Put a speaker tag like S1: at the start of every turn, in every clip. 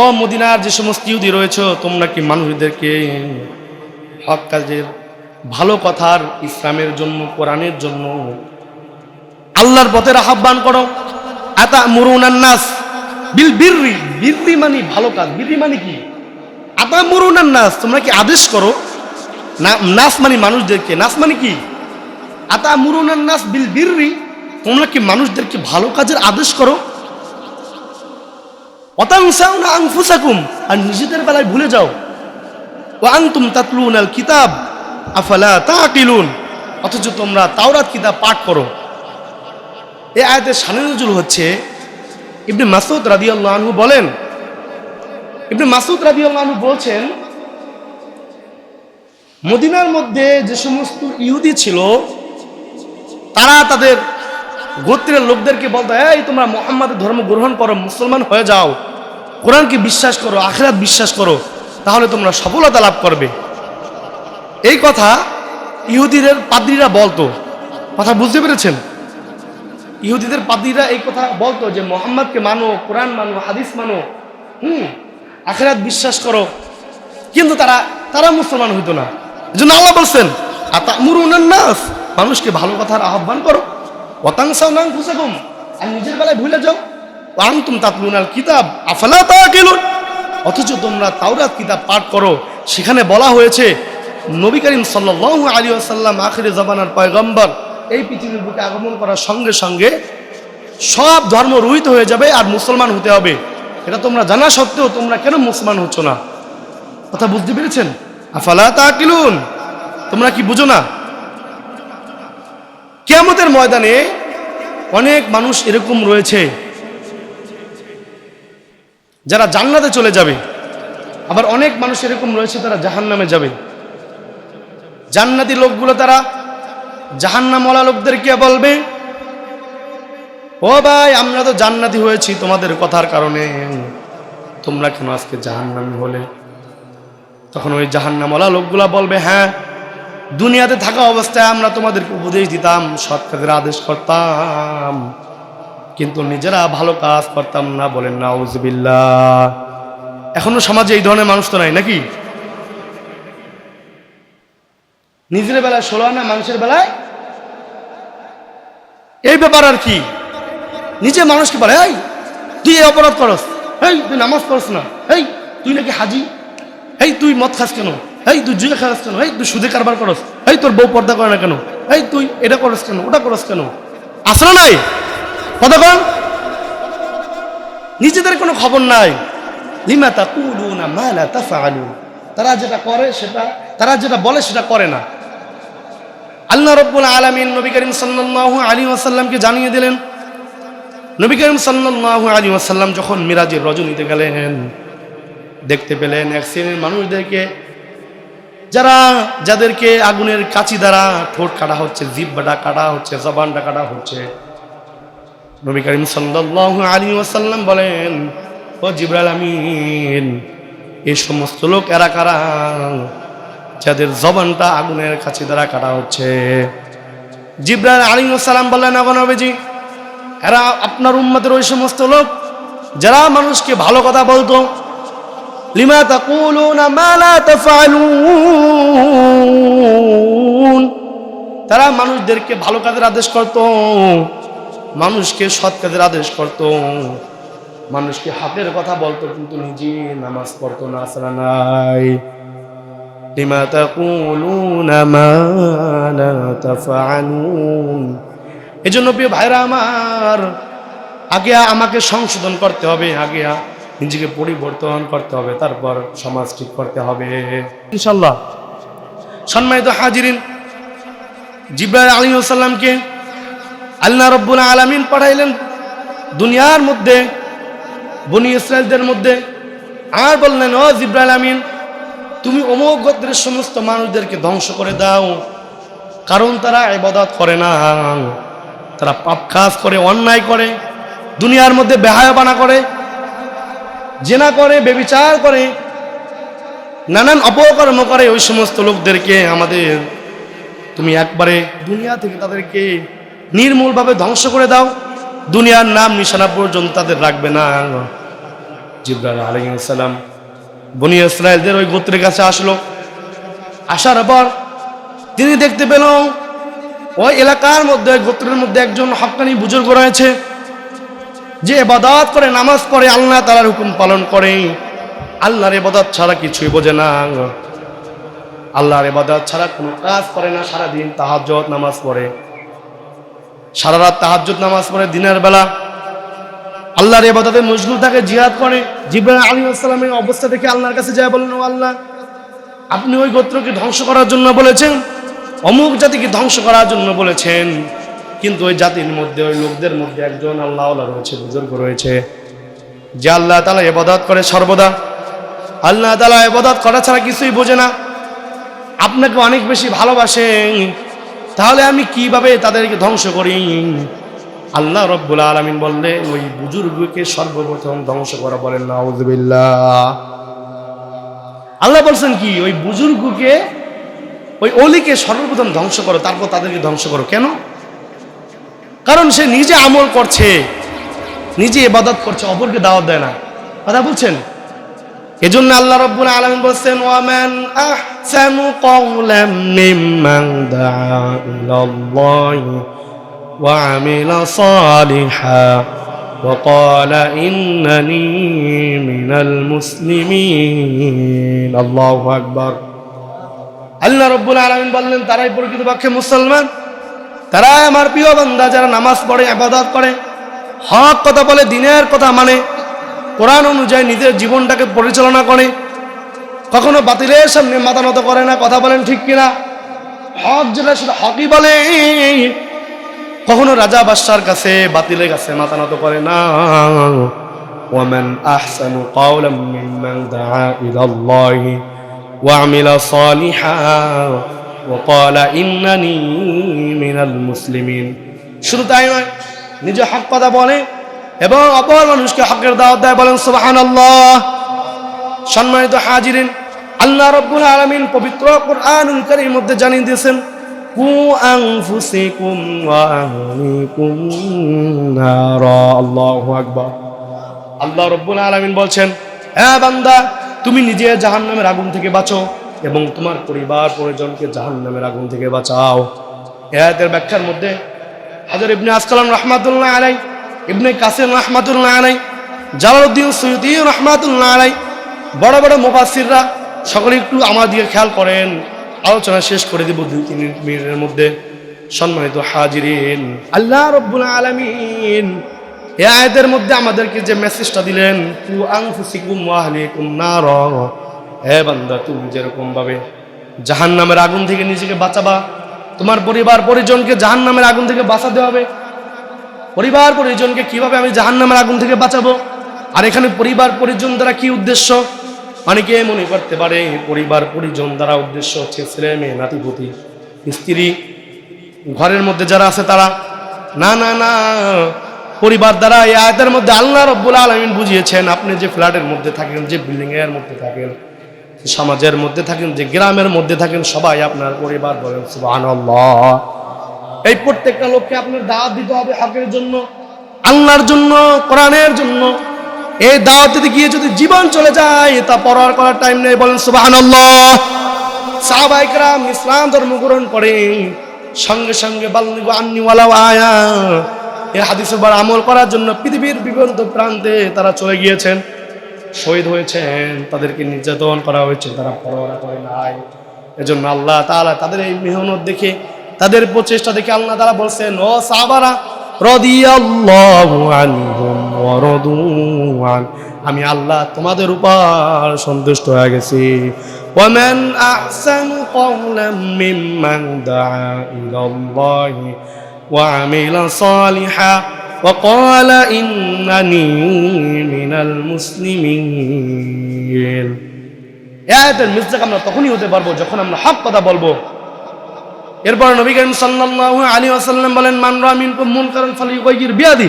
S1: ও মদিনার যে সমস্ত ইহুদি রয়েছে, তোমরা কি মানুষদেরকে হক কাজের ভালো কথার ইসলামের জন্য, কোরআনের জন্য আল্লাহর পথের আহ্বান করো? আতা মুরুনান নাস বিল বিররি। বিররি মানে ভালো কাজ। বিররি মানে কি? আতা মুরুনান নাস। তোমরা কি আদেশ করো? নাস মানে মানুষদেরকে। নাস মানে কি? আতা মুরুনান নাস বিল বিররি। তোমরা কি মানুষদেরকে ভালো কাজের আদেশ করো? আর নিজেদের বেলায় ভুলে যাও। ও আনতুম তাতলুন আল কিতাব, আফালা তাকিলুন অথচ তোমরা তাওরাত কিতাব পাঠ করো। এই আয়াতের সানিজুল হচ্ছে, ইবনে মাসুদ রাদিয়াল্লাহু আনহু বলেন, ইবনে মাসুদ রাদিয়াল্লাহু আনহু বলছেন, মদিনার মধ্যে যে সমস্ত ইহুদি ছিল, তারা তাদের গোত্রের লোকদেরকে বলতো, এই তোমরা মোহাম্মদের ধর্ম গ্রহণ করো, মুসলমান হয়ে যাও। কোরআনকে বিশ্বাস করো, আখেরাত বিশ্বাস করো, তাহলে তোমরা সফলতা লাভ করবে। এই কথা ইহুদিদের পাদ্রীরা বলতো। কথা বুঝতে পেরেছেন? ইহুদিদের পাদ্রীরা এই কথা বলতো যে, মোহাম্মদকে মানো, কোরআন মানো, হাদিস মানো, হুম, আখেরাত বিশ্বাস করো। কিন্তু তারা তারা মুসলমান হইতো না। জন্য আল্লাহ বলছেন আতা মুরুনান নাস? মানুষকে ভালো কথার আহ্বান করো। অতাংশাও নাং খুশাকুম আর নিজের বেলায় ভুলে যাও। আনতুম কিতাব, আফালা তাকিলুন? অথচ তোমরা তাওরাত কিতাব পাঠ করো। সেখানে বলা হয়েছে, নবী করিম সাল্লাল্লাহু আলাইহি ওয়াসাল্লাম আখিরে জামানার পয়গম্বর, এই পৃথিবীর বুকে আগমন করার সঙ্গে সঙ্গে সব ধর্ম রহিত হয়ে যাবে আর মুসলমান হতে হবে। এটা তোমরা জানা সত্ত্বেও তোমরা কেন মুসলমান হচ্ছ না? কথা বুঝতে পেরেছেন? আফালা তাকিলুন? তোমরা কি বুঝো না? কেয়ামতের ময়দানে অনেক মানুষ এরকম রয়েছে। যারা জান্নাতে চলে যাবে, আবার অনেক মানুষ এরকম রয়েছে তারা জাহান নামে যাবে। জান্নাতি লোকগুলো তারা জাহান্নামওয়ালা লোকদেরকে বলবে, ও ভাই, আমরা তো জান্নাতি হয়েছি তোমাদের কথার কারণে। তোমরা কেন আজকে জাহান্নামি হলে? তখন ওই জাহান্নামওয়ালা লোকগুলা বলবে হ্যাঁ দুনিয়াতে থাকা অবস্থায় আমরা তোমাদেরকে উপদেশ দিতাম, সৎ কাজের আদেশ করতাম। কিন্তু নিজেরা ভালো কাজ করতাম না বলেন না উজবিল্লা এখনও সমাজে এই ধরনের মানুষ তো নাই নাকি? নিজের বেলায় ষোলো আনা মানুষের বেলায়? এই ব্যাপার আর কি? নিজে মানুষকে বলে, এই, তুই এই অপরাধ করস। এই, তুই নামাজ পড়স না। এই, তুই নাকি হাজি? এই, তুই মদ খাস কেন? এই, তুই জুয়ে খাস কেন? এই, তুই সুদে কারবার করস? এই, তোর বউ পর্দা করে না কেন? এই, তুই এটা করস কেন? ওটা করস কেন? আসলে নাই? কন নিজেদের কোনো খবর নাই। লিমা তা কুলু না মালা তা ফালু তারা যেটা করে সেটা, তারা যেটা বলে সেটা করে না। আল্লাহ রব্বুল আলমিন নবী করিম সাল্লাল্লাহু আলী ওয়াসাল্লামকে জানিয়ে দিলেন, নবী করিম সাল্লাল্লাহু আলী ওয়াসাল্লাম যখন মিরাজের রজনীতে গেলেন, দেখতে পেলেন এক শ্রেণির মানুষদেরকে, যারা, যাদেরকে আগুনের কাচি দ্বারা ঠোঁট কাটা হচ্ছে, জিব্বাটা কাটা হচ্ছে, জবানটা কাটা হচ্ছে। নবী করিম সাল্লাল্লাহু আলী ওয়াসাল্লাম বলেন, ও জিব্রাইল আমিন এই সমস্ত লোক এরা কারা? যাদের জবানটা আগুনের কাছে দ্বারা কাটা হচ্ছে। জিব্রাইল আলী সালাম বললেন এখন নবীজি, এরা আপনার উম্মতের ওই সমস্ত লোক, যারা মানুষকে ভালো কথা বলতো। লিমা তাকুলুনা মা লা তাফআলুন? তারা মানুষদেরকে ভালো কাজের আদেশ করত। মানুষকে সৎ কাজের আদেশ করত। মানুষকে হাতের কথা বলতো, কিন্তু নিজে নামাজ পড়তো না আসরা নাই। লিমা তাকুলুনা মা লা তাফআলুন। এজন্য প্রিয় ভাইরা আমার, আগে আমাকে সংশোধন করতে হবে, আগে নিজেকে পরিবর্তন করতে হবে, তারপর সমাজ ঠিক করতে হবে। ইনশাল্লাহ সম্মানিত হাজিরিন, জিব্রাইল আলী সাল্লামকে আল্লাহ রব্বুল আলমিন পাঠাইলেন দুনিয়ার মধ্যে, বনি ইসরায়েলদের মধ্যে, আর বললেন, ও জিব্রাইল আমিন, তুমি অমুক গোত্রের সমস্ত মানুষদেরকে ধ্বংস করে দাও, কারণ তারা ইবাদত করে না। তারা পাপ কাজ করে, অন্যায় করে, দুনিয়ার মধ্যে বেহায়াবানা করে, জেনা করে, বেবিচার করে, নানান অপকর্ম করে ওই সমস্ত লোকদেরকে আমাদের। তুমি একবারে দুনিয়া থেকে তাদেরকে নির্মূলভাবে ধ্বংস করে দাও। দুনিয়ার নাম নিশানা পর্যন্ত তাদের রাখবে না। জিব্রাইল আলাইহিসসালাম বনি ইসরায়েলদের ওই গোত্রের কাছে আসলো। আসার পর তিনি দেখতে পেল ওই এলাকার মধ্যে গোত্রের মধ্যে একজন হকানি বুজুর্গ রয়েছে। যে এবাদত করে, নামাজ পড়ে, আল্লাহ তালার হুকুম পালন করে। আল্লাহর এবাদত ছাড়া কিছুই বোঝে না। আল্লাহর এবাদত ছাড়া কোনো কাজ করে না, সারাদিন তাহাজ্জত নামাজ পড়ে। সারা রাত তাহাজ্জুদ নামাজ পড়ে, দিনের বেলা আল্লাহর এবাদতে মশগুল থাকে, জিহাদ করে। জিব্রাইল আলী আসসালামের অবস্থা দেখে আল্লাহর কাছে যায় বলেন ও আল্লাহ, আপনি ওই গোত্রকে ধ্বংস করার জন্য বলেছেন, অমুক জাতিকে ধ্বংস করার জন্য বলেছেন, কিন্তু ওই জাতির মধ্যে, ওই লোকদের মধ্যে একজন আল্লাহ রয়েছে, বুজুর্গ রয়েছে, যে আল্লাহ তালা এবাদত করে সর্বদা। আল্লাহ তালা এবাদত করা ছাড়া কিছুই বোঝে না। আপনাকে অনেক বেশি ভালোবাসেন তাহলে আমি কীভাবে তাদেরকে ধ্বংস করি? আল্লাহ রব্বুল আলমিন বললে, ওই বুজুর্গকে সর্বপ্রথম ধ্বংস করা বলেন, নাউজুবিল্লাহ। আল্লাহ বলছেন কি, ওই বুজুর্গকে, ওই অলিকে সর্বপ্রথম ধ্বংস করো, তারপর তাদেরকে ধ্বংস করো। কেন? কারণ সে নিজে আমল করছে, নিজে ইবাদত করছে, অপরকে দাওয়াত দেয় না। কথা বলছেন? এজন্য আল্লাহ রব্বুল আলম বলছেন, ওয়ামেন আহসানু কওলাম মিম্মান দাআ ইলাল্লাহি ওয়া আমিলা সালিহা ওয়া ক্বালা ইন্নানি মিনাল মুসলিমিন। আল্লাহু আল্লাহ রাব্বুল আলামিন বললেন, তারাই প্রকৃতপক্ষে মুসলমান। তারা আমার প্রিয় বান্দা যারা নামাজ পড়ে, ইবাদত করে। হক কথা বলে, দিনের কথা মানে। কোরআন অনুযায়ী নিজের জীবনটাকে পরিচালনা করে। কখনো বাতিলের সামনে মাথা নত করে না, কথা বলেন ঠিক কিনা? হক যেটা সেটা হকই বলে। কখনো রাজা বাদশার কাছে, বাতিলের কাছে মাথা নত করে না। আহসানু কাওলাম মিম্মান দাআ ইলাল্লাহি ওয়া আমিলা সালিহা ওয়া ক্বালা ইন্নানি মিনাল মুসলিমিন। শুধু তাই নয়, নিজে হক কথা বলে। এবং অপর মানুষকে হকের দাওয়াত দেয়, বলেন, সুবহানাল্লাহ। সম্মানিত হাজিরিন, আল্লাহ রব্বুল আলামিন পবিত্র কোরআনুল কারীমের মধ্যে জানিয়ে দিয়েছেন, কু আনফুসিকুম ওয়া আহলিকুম আল্লাহু আল্লাহ রব্বুল আলামিন বলছেন হ্যাঁ বান্দা, তুমি নিজে জাহান্নামের আগুন থেকে বাঁচো এবং তোমার পরিবার পরিজনকে জাহান্নামের আগুন থেকে বাঁচাও। এ ব্যাখ্যার মধ্যে হাজার ইবনে আসকালাম রহমাতুল্লাহ আলাই ইবনে কাসিম রহমাতুল্লাহ আলাই জালালউদ্দিন সৈয়দি রহমাতুল্লাহ আলাই বড় বড় মুফাসসিররা সকলে একটু আমার দিকে খেয়াল করেন। আলোচনা শেষ করে দেব দুই তিন মিনিটের মধ্যে। সম্মানিত হাজিরিন, আল্লাহ রব্বুল আলামিন এ আয়াতের মধ্যে আমাদেরকে যে মেসেজটা দিলেন তু আনফুসিকুম ওয়া আহলিকুম নার হে বান্দা, তুমি যেরকম ভাবে জাহান্নামের আগুন থেকে নিজেকে বাঁচাবা, তোমার পরিবার পরিজনকে জাহান্নামের আগুন থেকে বাঁচাতে হবে পরিবার, পরিজনকে কীভাবে আমি জাহান্নামের আগুন থেকে বাঁচাবো? আর এখানে পরিবার, পরিজন দ্বারা কি উদ্দেশ্য? অনেকে মনে করতে পারে পরিবার, পরিজন দ্বারা উদ্দেশ্য হচ্ছে ছেলে মেয়ে, নাতিপুতি, স্ত্রী, ঘরের মধ্যে যারা আছে তারা। না না না, পরিবার দ্বারা এই আয়তের মধ্যে আল্লাহ রব্বুল আলমিন বুঝিয়েছেন, আপনি যে ফ্ল্যাটের মধ্যে থাকেন, যে বিল্ডিং এর মধ্যে থাকেন সমাজের মধ্যে থাকেন, যে গ্রামের মধ্যে থাকেন, সবাই আপনার পরিবার বলেন, সুবহানাল্লাহ। এই প্রত্যেকটা লোককে আপনার দাওয়াত দিতে হবে হকের জন্য, আল্লাহর জন্য, কোরআনের জন্য। এই দাওয়াত দিতে গিয়ে যদি জীবন চলে যায়, তা পড়ার করার টাইম নেই, বলেন সুবহানাল্লাহ। সাহাবাইকরাম ইসলাম ধর্ম গ্রহণ করে সঙ্গে সঙ্গে, বাল্লিগু আন্নিওয়ালা আয়া এই হাদিসের বার আমল করার জন্য পৃথিবীর বিভিন্ন প্রান্তে তারা চলে গিয়েছেন। শহীদ হয়েছেন, তাদেরকে নির্যাতন করা হয়েছে, তারা পরোয়া করে নাই। এজন্য আল্লাহ তাআলা তাদের এই মেহনত দেখে তাদের প্রচেষ্টা দেখে আল্লাহ তাআলা বলছেন ও সাহাবারা রাদিয়াল্লাহু আনহুম ওয়া রাদু আন আমি আল্লাহ তোমাদের উপর সন্তুষ্ট হয়ে গেছি ওয়ামান আহসানু কওলাম মিম্মান দাআ ইলাল্লাহি وعمل صالحا وقال إنني من المسلمين এই আয়াতের মিসদাক আমরা তখনই হতে পারবো যখন আমরা হক কথা বলবো এরপর নবী করিম সাল্লাল্লাহু আলাইহি ওয়াসাল্লাম বলেন, মান রা মিনকুম মুনকারান ফালিয়ুগাইয়ির বিয়াদি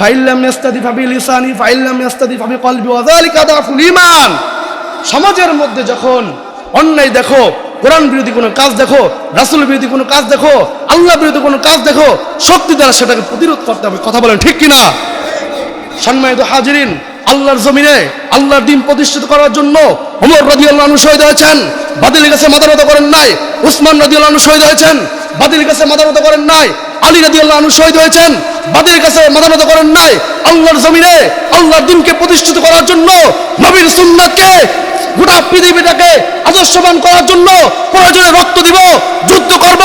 S1: ফাইল্লাম ইয়াস্তাদি ফাবি লিসানি ফাইল্লাম ইয়াস্তাদি ফাবি কলবি, ওয়া যালিকা দাফুল ঈমান। সমাজের মধ্যে যখন অন্যায় দেখো, কোরআন বিরোধী কোনো কাজ দেখো, রাসূল বিরোধী কোনো কাজ দেখো, আল্লাহ বিরোধী কোনো কাজ দেখো শক্তি দ্বারা সেটাকে প্রতিরোধ করতে হবে। কথা বলেন ঠিক কিনা? সম্মানিত হাজিরিন আল্লাহর জমিনে আল্লাহর দিন প্রতিষ্ঠিত করার জন্য ওমর আনহু শহীদ হয়েছেন। বাতিল কাছে মাদারত করেন নাই। উসমান আনহু শহীদ হয়েছেন। বাতিল কাছে মাদারত করেন নাই। আলী আনহু শহীদ হয়েছেন। বাতিল কাছে মাদারত করেন নাই। আল্লাহর জমিনে আল্লাহর দিনকে প্রতিষ্ঠিত করার জন্য নবীর সুন্নাতকে, গোটা পৃথিবীটাকে আদর্শবান করার জন্য প্রয়োজনে রক্ত দিব, যুদ্ধ করব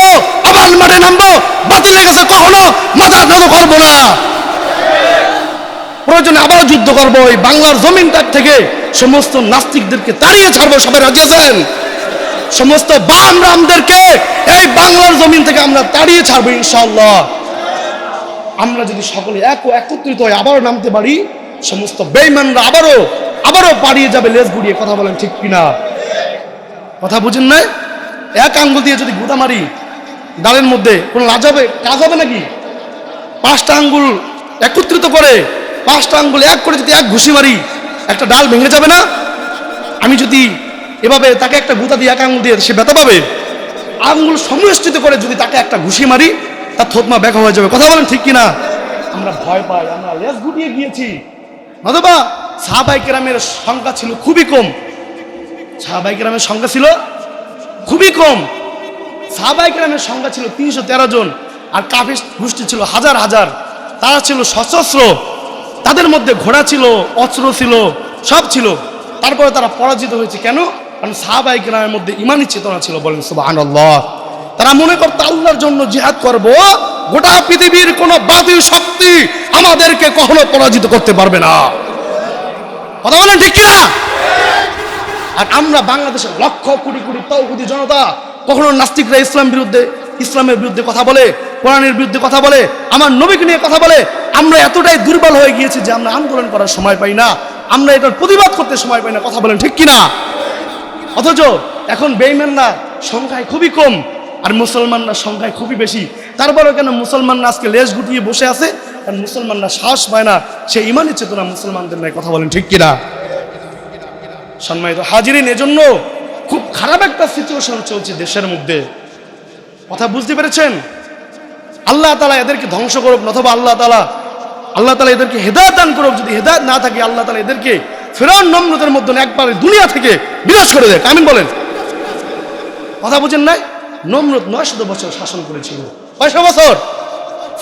S1: আবার মাঠে নামবো, বাতিলের কাছে কখনো মাথা নত করব প্রয়োজনে আবার যুদ্ধ করব। এই বাংলার জমিনটার থেকে সমস্ত নাস্তিকদেরকে তাড়িয়ে ছাড়বো। সবাই রাজি আছেন? সমস্ত বাম রামদেরকে এই বাংলার জমিন থেকে আমরা তাড়িয়ে ছাড়বো ইনশাআল্লাহ। আমরা যদি সকলে এক একত্রিত হয়ে আবারও নামতে পারি, সমস্ত বেইমানরা আবারও আবারও পাড়িয়ে যাবে লেজ গুড়িয়ে। কথা বলেন ঠিক কিনা? কথা বুঝেন না এক আঙ্গুল দিয়ে যদি গুঁতা মারি ডালের মধ্যে কোনো লাজ হবে? কাজ হবে নাকি? পাঁচটা আঙ্গুল একত্রিত করে পাঁচটা আঙ্গুলে এক করে যদি এক ঘুষি মারি, একটা ডাল ভেঙে যাবে না? আমি যদি এভাবে তাকে একটা গুঁতা দিয়ে এক আঙুল দিয়ে সে ব্যথা পাবে? আঙ্গুল সমষ্টিত করে যদি তাকে একটা ঘুষি মারি, তার থতমা ব্যাখ্যা হয়ে যাবে। কথা বলেন ঠিক কিনা? আমরা ভয় পাই, আমরা লেজ গুটিয়ে গিয়েছি। নতবা সাহাবাই কেরামের সংখ্যা ছিল খুবই কম। সাহাবাই কেরামের সংখ্যা ছিল খুবই কম। সাহাবাই কেরামের সংখ্যা ছিল তিনশো তেরো জন, আর কাফির গোষ্ঠী ছিল হাজার হাজার। তারা ছিল সশস্ত্র। তাদের মধ্যে ঘোড়া ছিল, অস্ত্র ছিল, সব ছিল। তারপরে তারা পরাজিত হয়েছে। কেন? কারণ সাহাবাই গ্রামের মধ্যে ইমানই চেতনা ছিল বলেন সুবাহান তারা মনে করতো, আল্লাহর জন্য জিহাদ করব, গোটা পৃথিবীর কোন বাতিল শক্তি আমাদেরকে কখনো পরাজিত করতে পারবে না। কথা বলেন ঠিক কিনা? আর আমরা বাংলাদেশের লক্ষ কোটি কোটি তৌহুদি জনতা কখনো নাস্তিকরা ইসলাম বিরুদ্ধে, ইসলামের বিরুদ্ধে কথা বলে, কোরআনের বিরুদ্ধে কথা বলে, আমার নবীকে নিয়ে কথা বলে আমরা এতটাই দুর্বল হয়ে গিয়েছি যে আমরা আন্দোলন করার সময় পাই না। আমরা এটার প্রতিবাদ করতে সময় পাই না। কথা বলেন ঠিক কিনা? অথচ এখন বেইমানরা সংখ্যায় খুবই কম আর মুসলমানরা সংখ্যায় খুবই বেশি। তারপরেও কেন মুসলমানরা আজকে লেজ গুটিয়ে বসে আছে? আর মুসলমানরা সাহস পায় না। সে ইমানি চেতনা মুসলমানদের নাই। কথা বলেন ঠিক কিনা? সম্মানিত হাজিরিন, এজন্য খুব খারাপ একটা সিচুয়েশন চলছে দেশের মধ্যে। কথা বুঝতে পেরেছেন? আল্লাহ তালা এদেরকে ধ্বংস করুক অথবা আল্লাহ তালা আল্লাহ তালা এদেরকে হেদায়ত দান করুক। যদি হেদায়ত না থাকে, আল্লাহ তালা এদেরকে ফেরাউন নম্রতের মধ্যে একবার দুনিয়া থেকে বিনাশ করে দেয়। আমিন বলেন। কথা বুঝেন নাই? নম্রত নয়শত বছর শাসন করেছিল। কয়শো বছর?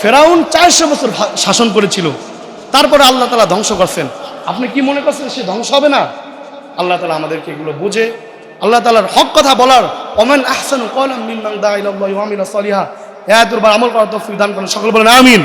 S1: ফেরাউন চারশো বছর শাসন করেছিল। তারপরে আল্লাহ তালা ধ্বংস করছেন। আপনি কি মনে করছেন সে ধ্বংস হবে না? আল্লাহ তালা আমাদেরকে এগুলো বোঝে, আল্লাহ তালার হক কথা বলার অমেন আহসানু কলাম মিম্মান দা ইলাল্লাহি ওয়া আমিলা সালিহা। এ আয়াতের উপর আমল করার তৌফিক দান করেন। সকল বলেন, আমিন।